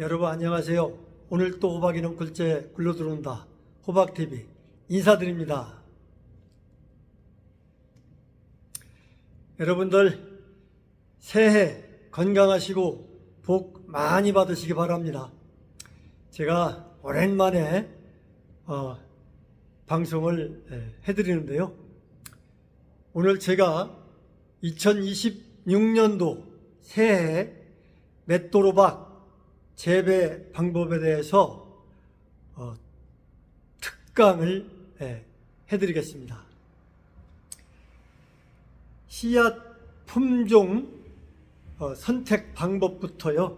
여러분 안녕하세요. 오늘 또 호박이는 굴째 굴러 들어온다. 호박TV 인사드립니다. 여러분들 새해 건강하시고 복 많이 받으시기 바랍니다. 제가 오랜만에 어, 방송을 예, 해드리는데요. 오늘 제가 2026년도 새해 맷도로박 재배 방법에 대해서 어, 특강을 예, 해드리겠습니다. 씨앗 품종 어, 선택 방법부터요.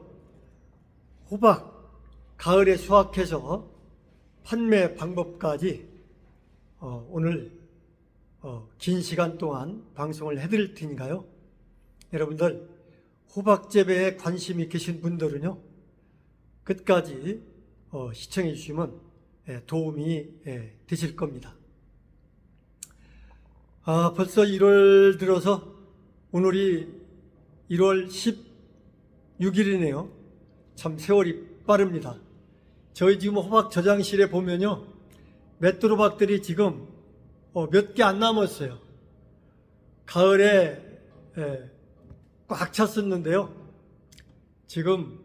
호박 가을에 수확해서 판매 방법까지 어, 오늘 어, 긴 시간 동안 방송을 해드릴 테니까요. 여러분들 호박 재배에 관심이 계신 분들은요. 끝까지 어, 시청해 주시면 예, 도움이 예, 되실 겁니다. 아, 벌써 1월 들어서 오늘이 1월 16일이네요. 참 세월이 빠릅니다. 저희 지금 호박 저장실에 보면요. 맷도로박들이 지금 어, 몇개 안 남았어요. 가을에 예, 꽉 찼었는데요. 지금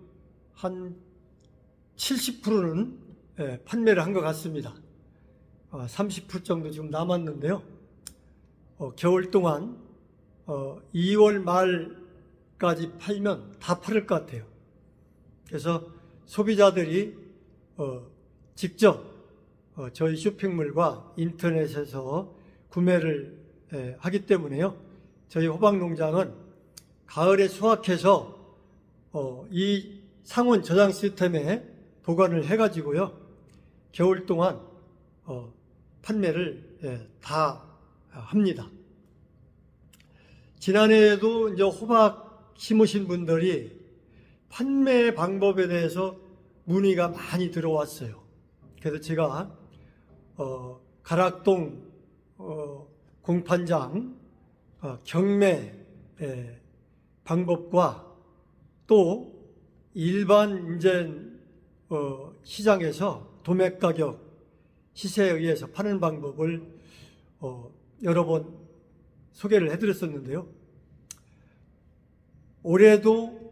한 70%는 예, 판매를 한 것 같습니다. 어, 30% 정도 지금 남았는데요. 어, 겨울 동안 어, 2월 말까지 팔면 다 팔을 것 같아요. 그래서 소비자들이 어, 직접 어, 저희 쇼핑몰과 인터넷에서 구매를 에, 하기 때문에요. 저희 호박 농장은 가을에 수확해서 어, 이 상온 저장 시스템에 보관을 해가지고요. 겨울 동안 어, 판매를 예, 다 합니다. 지난해에도 이제 호박 심으신 분들이 판매 방법에 대해서 문의가 많이 들어왔어요. 그래서 제가 어, 가락동 어, 공판장 어, 경매 예, 방법과 또 일반 이제 어, 시장에서 도매 가격 시세에 의해서 파는 방법을 어, 여러 번 소개를 해드렸었는데요. 올해도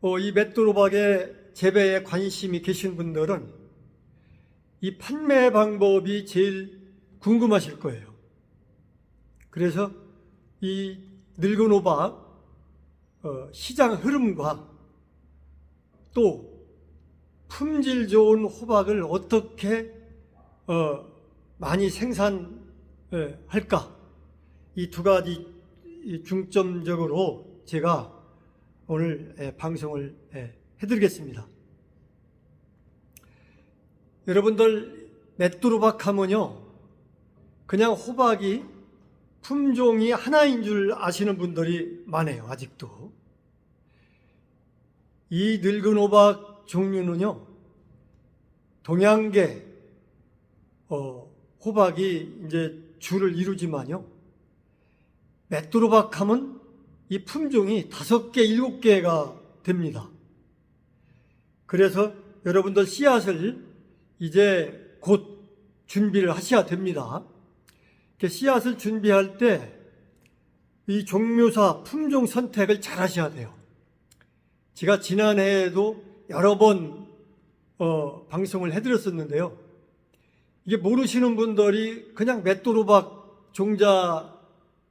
어, 이 맷도로박의 재배에 관심이 계신 분들은 이 판매 방법이 제일 궁금하실 거예요. 그래서 이 늙은 호박 어, 시장 흐름과 또 품질 좋은 호박을 어떻게 어, 많이 생산할까 이 두 가지 중점적으로 제가 오늘 예, 방송을 예, 해드리겠습니다. 여러분들 맷두루박 하면요 그냥 호박이 품종이 하나인 줄 아시는 분들이 많아요 아직도 이 늙은 호박 종류는요 동양계 어, 호박이 이제 줄을 이루지만요 하면 이 품종이 다섯 개, 일곱 개가 됩니다. 그래서 여러분들 씨앗을 이제 곧 준비를 하셔야 됩니다. 씨앗을 준비할 때 이 종묘사 품종 선택을 잘 하셔야 돼요. 제가 지난해에도 여러 번 어, 방송을 해드렸었는데요. 이게 모르시는 분들이 그냥 맷도로박 종자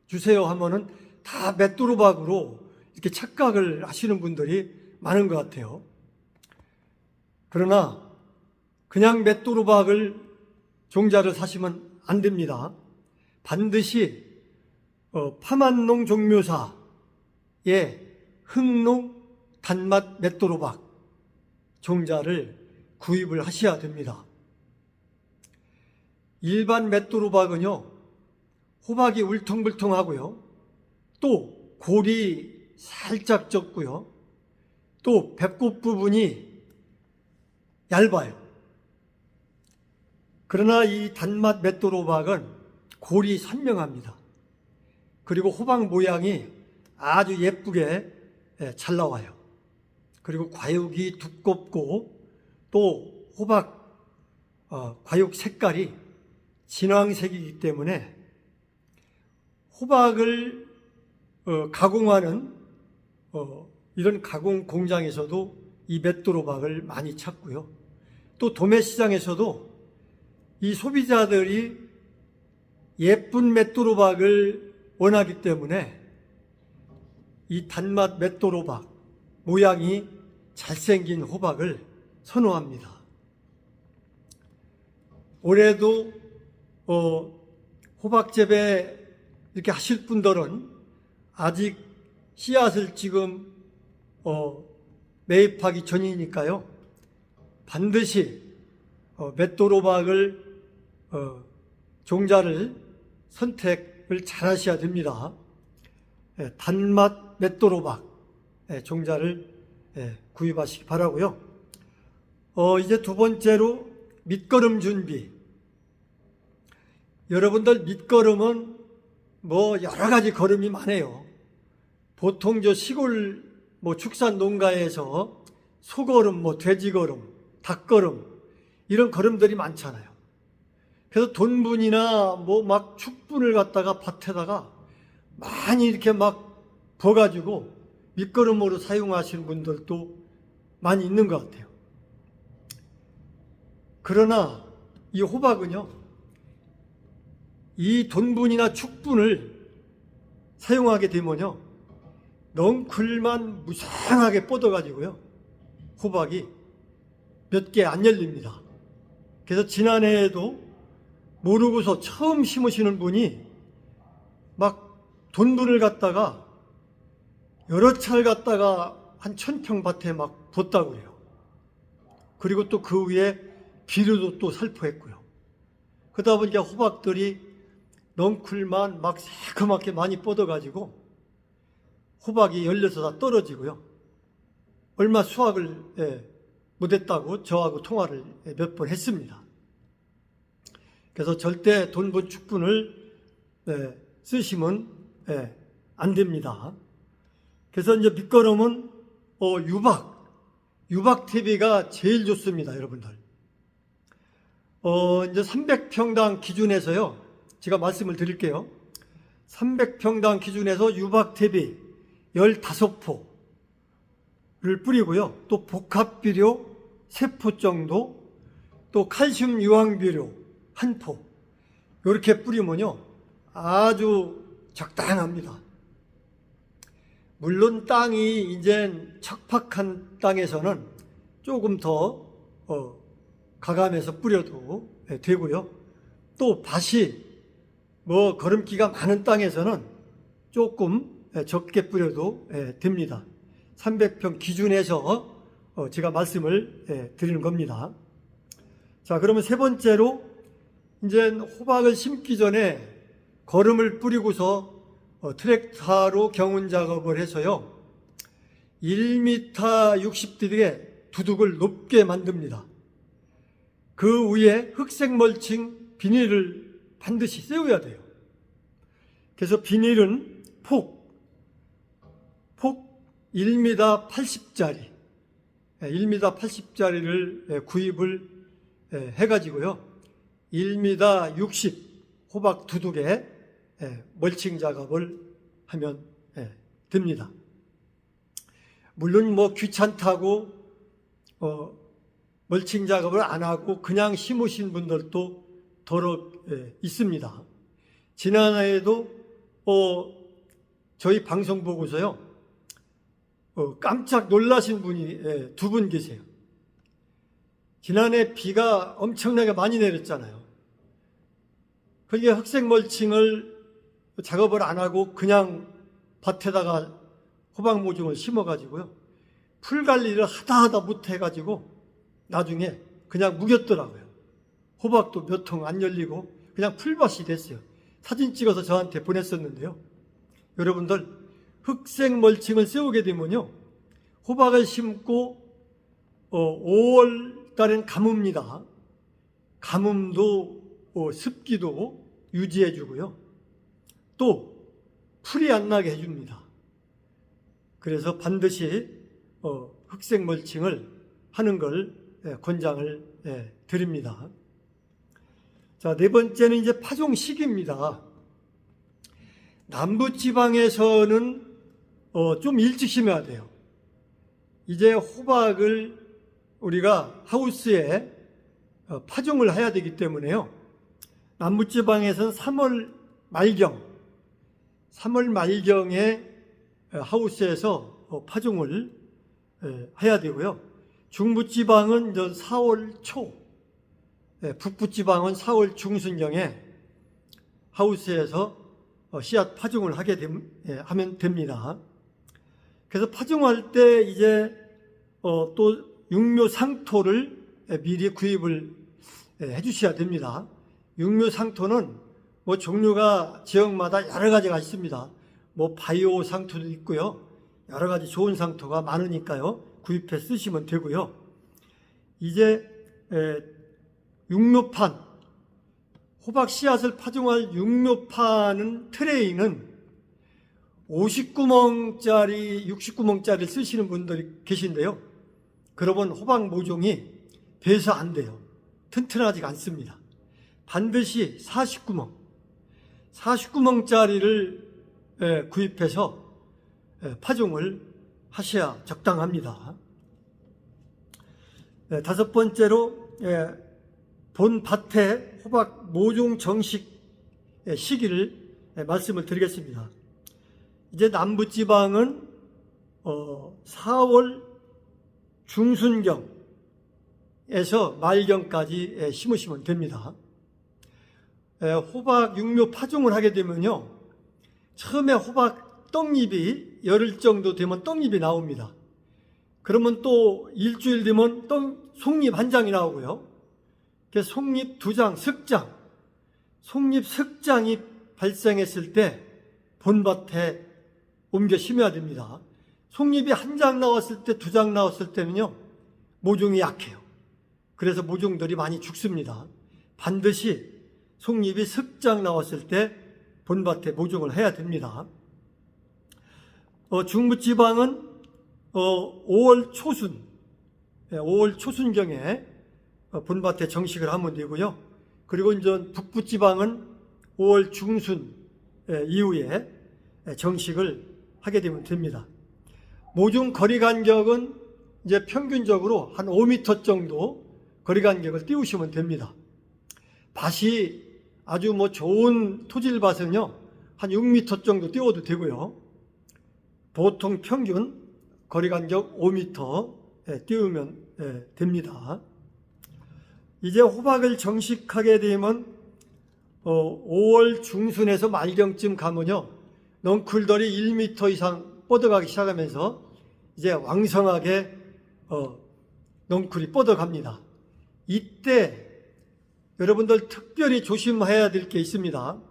주세요 하면은 다 맷도로박으로 이렇게 착각을 하시는 분들이 많은 것 같아요. 그러나 그냥 맷도로박을 종자를 사시면 안 됩니다. 반드시 어, 파만농 종묘사의 흑농 단맛 맷도로박 종자를 구입을 하셔야 됩니다. 일반 맷도로박은요, 호박이 울퉁불퉁하고요, 또 골이 살짝 적고요, 또 배꼽 부분이 얇아요. 그러나 이 단맛 맷도로박은 골이 선명합니다. 그리고 호박 모양이 아주 예쁘게 예, 잘 나와요. 그리고 과육이 두껍고 또 호박 어, 과육 색깔이 진황색이기 때문에 호박을 어, 가공하는 어, 이런 가공 공장에서도 이 맷도로박을 많이 찾고요. 또 도매 시장에서도 이 소비자들이 예쁜 맷도로박을 원하기 때문에 이 단맛 맷도로박 모양이 잘생긴 호박을 선호합니다. 올해도 어, 호박 재배 이렇게 하실 분들은 아직 씨앗을 지금 어, 매입하기 전이니까요. 반드시 어, 맷도로박을 어, 종자를 선택을 잘 하셔야 됩니다. 예, 단맛 예, 종자를 예, 구입하시기 바라고요. 어, 이제 두 번째로 밑거름 준비. 여러분들 밑거름은 뭐 여러 가지 걸음이 많아요. 보통 저 시골 뭐 축산 농가에서 소걸음, 뭐 돼지걸음, 닭걸음 이런 걸음들이 많잖아요. 그래서 돈분이나 뭐 막 축분을 갖다가 밭에다가 많이 이렇게 막 부어가지고 밑거름으로 사용하시는 분들도 많이 있는 것 같아요. 그러나 이 호박은요, 이 돈분이나 축분을 사용하게 되면요, 넝쿨만 무상하게 뻗어가지고요, 호박이 몇 개 안 열립니다. 그래서 지난해에도 모르고서 처음 심으시는 분이 막 돈분을 갖다가 여러 차를 갖다가 한 천평 밭에 막 뒀다고 해요. 그리고 또 그 위에 비료도 또 살포했고요. 그러다 보니까 호박들이 넝쿨만 막 새카맣게 많이 뻗어가지고 호박이 열려서 다 떨어지고요. 얼마 수확을 예, 못했다고 저하고 통화를 몇 번 했습니다. 그래서 절대 돈분 축분을 예, 쓰시면 예, 안 됩니다. 그래서 이제 밑거름은 어, 유박, 유박 TV가 제일 좋습니다, 여러분들. 어, 이제 300평당 기준에서요, 제가 말씀을 드릴게요. 300평당 기준에서 유박 TV 15포를 뿌리고요. 또 복합 비료 3포 정도, 또 칼슘 유황 비료 1포. 이렇게 뿌리면요. 아주 적당합니다. 물론 땅이 이제 척박한 땅에서는 조금 더 어, 가감해서 뿌려도 예, 되고요. 또 밭이 뭐 거름기가 많은 땅에서는 조금 예, 적게 뿌려도 예, 됩니다. 300평 기준에서 어, 제가 말씀을 예, 드리는 겁니다. 자, 그러면 세 번째로 이제 호박을 심기 전에 거름을 뿌리고서 어, 트랙터로 경운 작업을 해서요. 1m 60딜에 두둑을 높게 만듭니다. 그 위에 흑색 멀칭 비닐을 반드시 세워야 돼요. 그래서 비닐은 폭, 폭 1m 80짜리, 1m 80짜리를 구입을 예, 해가지고요. 1m 60 호박 두둑에 예, 멀칭 작업을 하면 예, 됩니다. 물론 뭐 귀찮다고 어, 멀칭 작업을 안 하고 그냥 심으신 분들도 더러 예, 있습니다. 지난해에도 어, 저희 방송 보고서요 어, 깜짝 놀라신 분이 두분 계세요. 지난해 비가 엄청나게 많이 내렸잖아요. 그게 흑색 멀칭을 작업을 안 하고 그냥 밭에다가 호박 모종을 심어가지고요. 풀 관리를 하다 하다 못해가지고 나중에 그냥 무겼더라고요. 호박도 몇 통 안 열리고 그냥 풀밭이 됐어요. 사진 찍어서 저한테 보냈었는데요. 여러분들 흑색 멀칭을 세우게 되면요. 호박을 심고 어, 5월 달엔 가뭄입니다. 가뭄도 어, 습기도 유지해 주고요. 또 풀이 안 나게 해줍니다. 그래서 반드시 어, 흑색 멀칭을 하는 걸 예, 권장을 예, 드립니다. 자, 네 번째는 이제 파종 시기입니다. 남부 지방에서는 어, 좀 일찍 심어야 돼요. 이제 호박을 우리가 하우스에 어, 파종을 해야 되기 때문에요. 남부 지방에서는 3월 말경, 3월 말경에 어, 하우스에서 어, 파종을 에, 해야 되고요. 중부 지방은 이제 4월 초, 예, 북부 지방은 4월 중순경에 하우스에서 어, 씨앗 파종을 하게 됨- 예, 하면 됩니다. 그래서 파종할 때 이제 어, 또 육묘 상토를 예, 미리 구입을 예, 해주셔야 됩니다. 육묘 상토는 뭐 종류가 지역마다 여러 가지가 있습니다. 뭐 바이오 상토도 있고요. 여러 가지 좋은 상토가 많으니까요. 구입해 쓰시면 되고요. 이제 에, 육묘판 호박 씨앗을 파종할 육묘판은 트레이는 50구멍짜리, 60구멍짜리 쓰시는 분들이 계신데요. 그러면 호박 모종이 배서 안 돼요. 튼튼하지가 않습니다. 반드시 40구멍, 40구멍짜리를 구입해서 에, 파종을 하셔야 적당합니다. 에, 다섯 번째로 에, 본 밭에 호박 모종 정식 의 시기를 에, 말씀을 드리겠습니다. 이제 남부 지방은 어, 4월 중순경에서 말경까지 에, 심으시면 됩니다. 에, 호박 육묘 파종을 하게 되면요. 처음에 호박 떡잎이 열흘 정도 되면 떡잎이 나옵니다. 그러면 또 일주일 되면 떡, 속잎 한 장이 나오고요. 그 속잎 두 장, 석장, 속잎 석장이 발생했을 때 본밭에 옮겨 심어야 됩니다. 속잎이 한 장 나왔을 때, 두 장 나왔을 때는요, 모종이 약해요. 그래서 모종들이 많이 죽습니다. 반드시 속잎이 석장 나왔을 때 본밭에 모종을 해야 됩니다. 어, 중부지방은 어, 5월 초순, 예, 5월 초순경에 어, 본밭에 정식을 하면 되고요. 그리고 이제 북부지방은 5월 중순 예, 이후에 예, 정식을 하게 되면 됩니다. 모종 거리 간격은 이제 평균적으로 한 5m 정도 거리 간격을 띄우시면 됩니다. 밭이 아주 뭐 좋은 토질밭은요, 한 6m 정도 띄워도 되고요. 보통 평균 거리 간격 5m 예, 띄우면 예, 됩니다. 이제 호박을 정식하게 되면 어, 5월 중순에서 말경쯤 가면요, 넝쿨들이 1m 이상 뻗어가기 시작하면서 이제 왕성하게 어, 넝쿨이 뻗어갑니다. 이때 여러분들 특별히 조심해야 될 게 있습니다.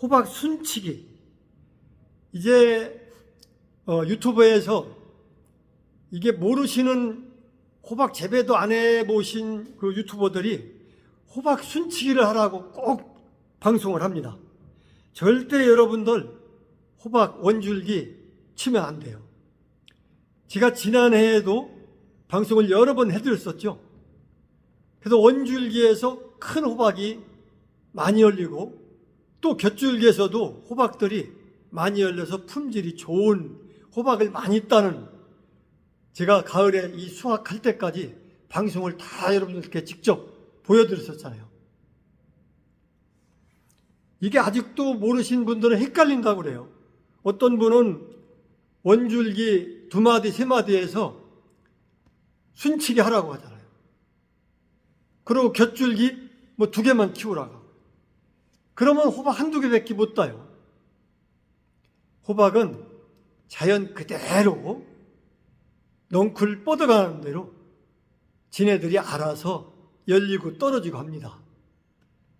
호박 순치기. 이제 어, 유튜브에서 이게 모르시는 호박 재배도 안 해보신 그 유튜버들이 호박 순치기를 하라고 꼭 방송을 합니다. 절대 여러분들 호박 원줄기 치면 안 돼요. 제가 지난해에도 방송을 여러 번 해드렸었죠. 그래서 원줄기에서 큰 호박이 많이 열리고 또 곁줄기에서도 호박들이 많이 열려서 품질이 좋은 호박을 많이 따는 제가 가을에 이 수확할 때까지 방송을 다 여러분들께 직접 보여드렸었잖아요. 이게 아직도 모르신 분들은 헷갈린다고 그래요. 어떤 분은 원줄기 두 마디, 세 마디에서 순치게 하라고 하잖아요. 그리고 곁줄기 뭐 두 개만 키우라고. 그러면 호박 한두 개밖에 못 따요. 호박은 자연 그대로 넝쿨 뻗어가는 대로 지네들이 알아서 열리고 떨어지고 합니다.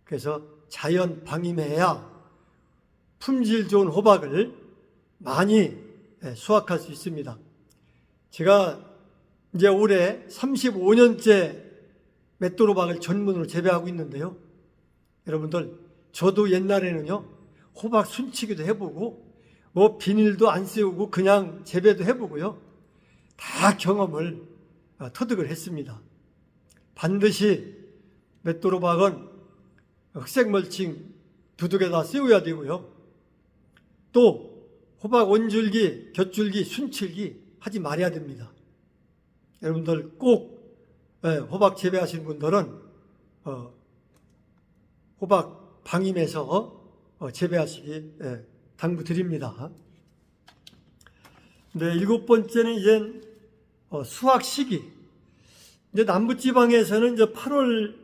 그래서 자연 방임해야 품질 좋은 호박을 많이 예, 수확할 수 있습니다. 제가 이제 올해 35년째 맷도로박을 전문으로 재배하고 있는데요. 여러분들, 저도 옛날에는요, 호박 순치기도 해보고, 뭐 비닐도 안 씌우고 그냥 재배도 해보고요. 다 경험을 어, 터득을 했습니다. 반드시 맷도로박은 흑색 멀칭 두둑에다 씌워야 되고요. 또 호박 원줄기, 곁줄기, 순칠기 하지 말아야 됩니다. 여러분들 꼭 예, 호박 재배하시는 분들은 어, 호박 방임해서 어, 재배하시기 예, 당부드립니다. 네, 일곱 번째는 이제 어, 수확 시기. 이제 남부지방에서는 이제 8월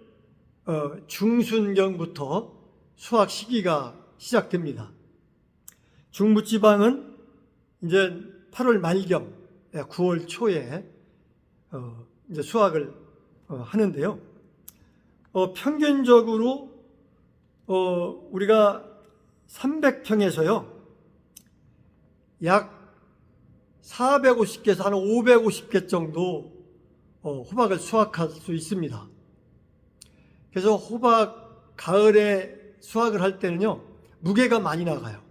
어, 중순경부터 수확 시기가 시작됩니다. 중부지방은 이제 8월 말경, 9월 초에 어, 이제 수확을 어, 하는데요. 어, 평균적으로 어, 우리가 300평에서요, 약 450개에서 한 550개 정도 어, 호박을 수확할 수 있습니다. 그래서 호박 가을에 수확을 할 때는요, 무게가 많이 나가요.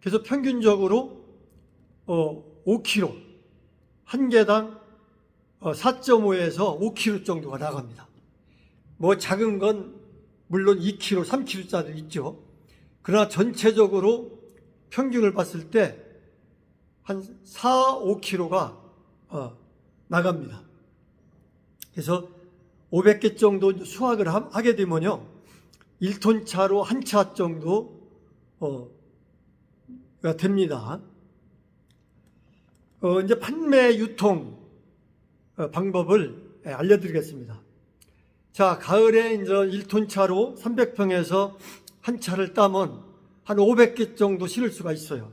그래서 평균적으로 어, 5kg, 한 개당 어, 4.5에서 5kg 정도가 나갑니다. 뭐 작은 건 물론 2kg, 3kg짜리 있죠. 그러나 전체적으로 평균을 봤을 때 한 4, 5kg가 어, 나갑니다. 그래서 500개 정도 수확을 함- 하게 되면요. 1톤 차로 한 차 정도 어, 가 됩니다. 어, 이제 판매 유통 어, 방법을 예, 알려드리겠습니다. 자, 가을에 이제 1톤 차로 300평에서 한 차를 따면 한 500개 정도 실을 수가 있어요.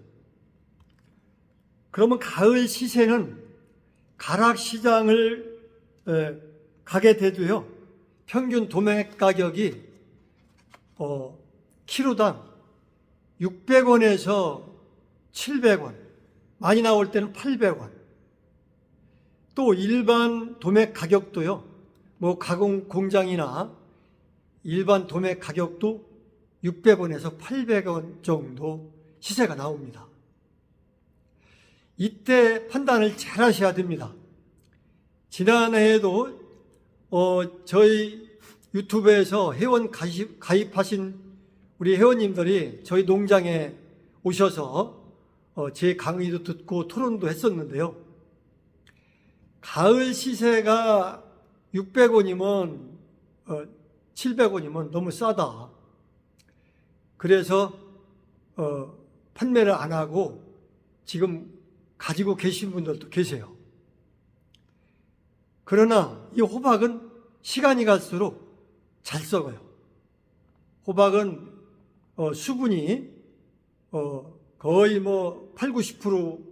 그러면 가을 시세는 가락 시장을 에, 가게 돼도요. 평균 도매 가격이 어, 키로당 600원에서 700원, 많이 나올 때는 800원. 또 일반 도매 가격도요. 뭐 가공 공장이나 일반 도매 가격도 600원에서 800원 정도 시세가 나옵니다. 이때 판단을 잘 하셔야 됩니다. 지난해에도 어, 저희 유튜브에서 회원 가입, 가입하신 우리 회원님들이 저희 농장에 오셔서 어, 제 강의도 듣고 토론도 했었는데요. 가을 시세가 600원이면 어, 700원이면 너무 싸다. 그래서 어, 판매를 안 하고 지금 가지고 계신 분들도 계세요. 그러나 이 호박은 시간이 갈수록 잘 썩어요. 호박은 어, 수분이 어, 거의 뭐 8, 90%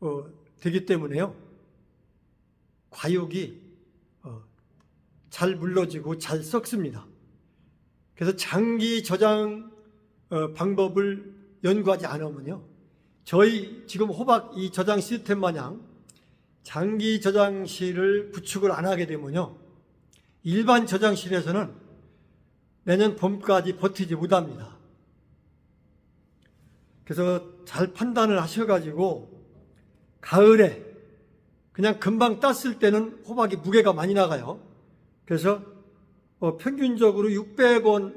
어, 되기 때문에요. 과육이 어, 잘 물러지고 잘 썩습니다. 그래서 장기 저장 어, 방법을 연구하지 않으면요. 저희 지금 호박 이 저장 시스템 마냥 장기 저장실을 구축을 안 하게 되면요. 일반 저장실에서는 내년 봄까지 버티지 못합니다. 그래서 잘 판단을 하셔가지고 가을에 그냥 금방 땄을 때는 호박이 무게가 많이 나가요. 그래서 어, 평균적으로 600원,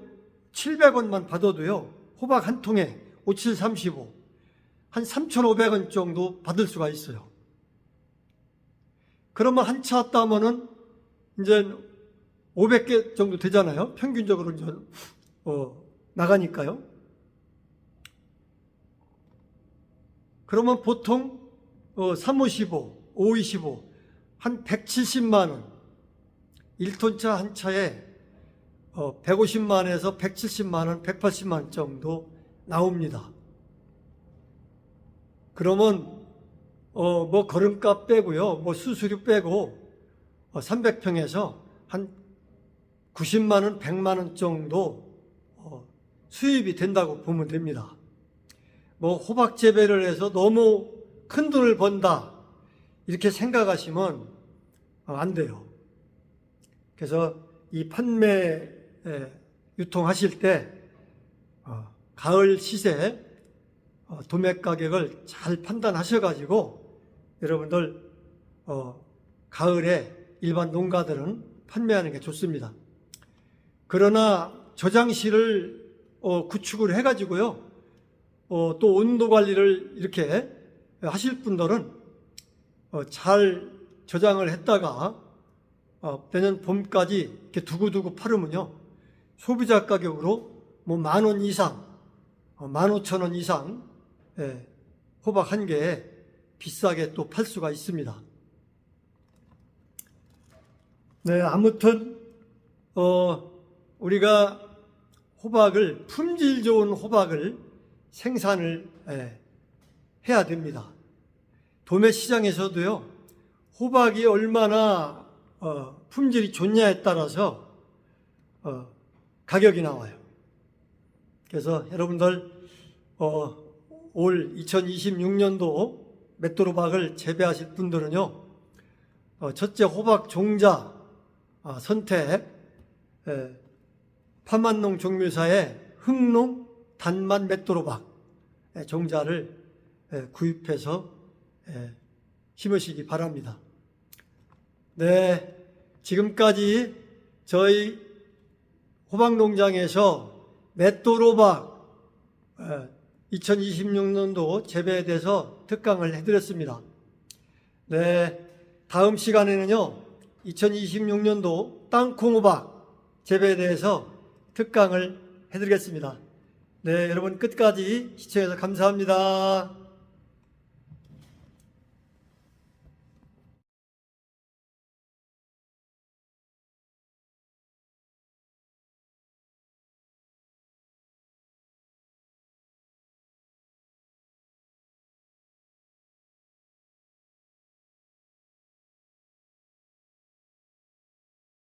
700원만 받아도요. 호박 한 통에 5735, 한 3,500원 정도 받을 수가 있어요. 그러면 한 차 따면은 이제 500개 정도 되잖아요. 평균적으로 이제 어, 나가니까요. 그러면 보통 어, 355, 525, 한 170만 원, 1톤 차 한 차에 어, 150만에서 170만 원, 180만 원 정도 나옵니다. 그러면 어, 뭐 걸음값 빼고요, 뭐 수수료 빼고 어, 300평에서 한 90만 원, 100만 원 정도 어, 수입이 된다고 보면 됩니다. 뭐 호박 재배를 해서 너무 큰 돈을 번다 이렇게 생각하시면 어, 안 돼요. 그래서 이 판매 에, 유통하실 때 어, 가을 시세 어, 도매 가격을 잘 판단하셔가지고 여러분들 어, 가을에 일반 농가들은 판매하는 게 좋습니다. 그러나 저장실을 어, 구축을 해가지고요. 어, 또 온도 관리를 이렇게 하실 분들은 어, 잘 저장을 했다가 어, 내년 봄까지 이렇게 두고두고 팔으면요. 소비자 가격으로 뭐 만 원 이상, 어, 만 오천 원 이상 예, 호박 한 개에 비싸게 또 팔 수가 있습니다. 네, 아무튼 어, 우리가 호박을 품질 좋은 호박을 생산을 예, 해야 됩니다. 도매 시장에서도요, 호박이 얼마나 어, 품질이 좋냐에 따라서 어, 가격이 나와요. 그래서 여러분들 어, 올 2026년도 맷도로박을 재배하실 분들은요, 어, 첫째 호박 종자 아, 선택, 에, 파만농 종묘사의 흑농 단만 맷도로박 에, 종자를 에, 구입해서 에, 심으시기 바랍니다. 네, 지금까지 저희 호박농장에서 맷도로박 2026년도 재배에 대해서 특강을 해드렸습니다. 네, 다음 시간에는요, 2026년도 땅콩호박 재배에 대해서 특강을 해드리겠습니다. 네, 여러분 끝까지 시청해서 감사합니다.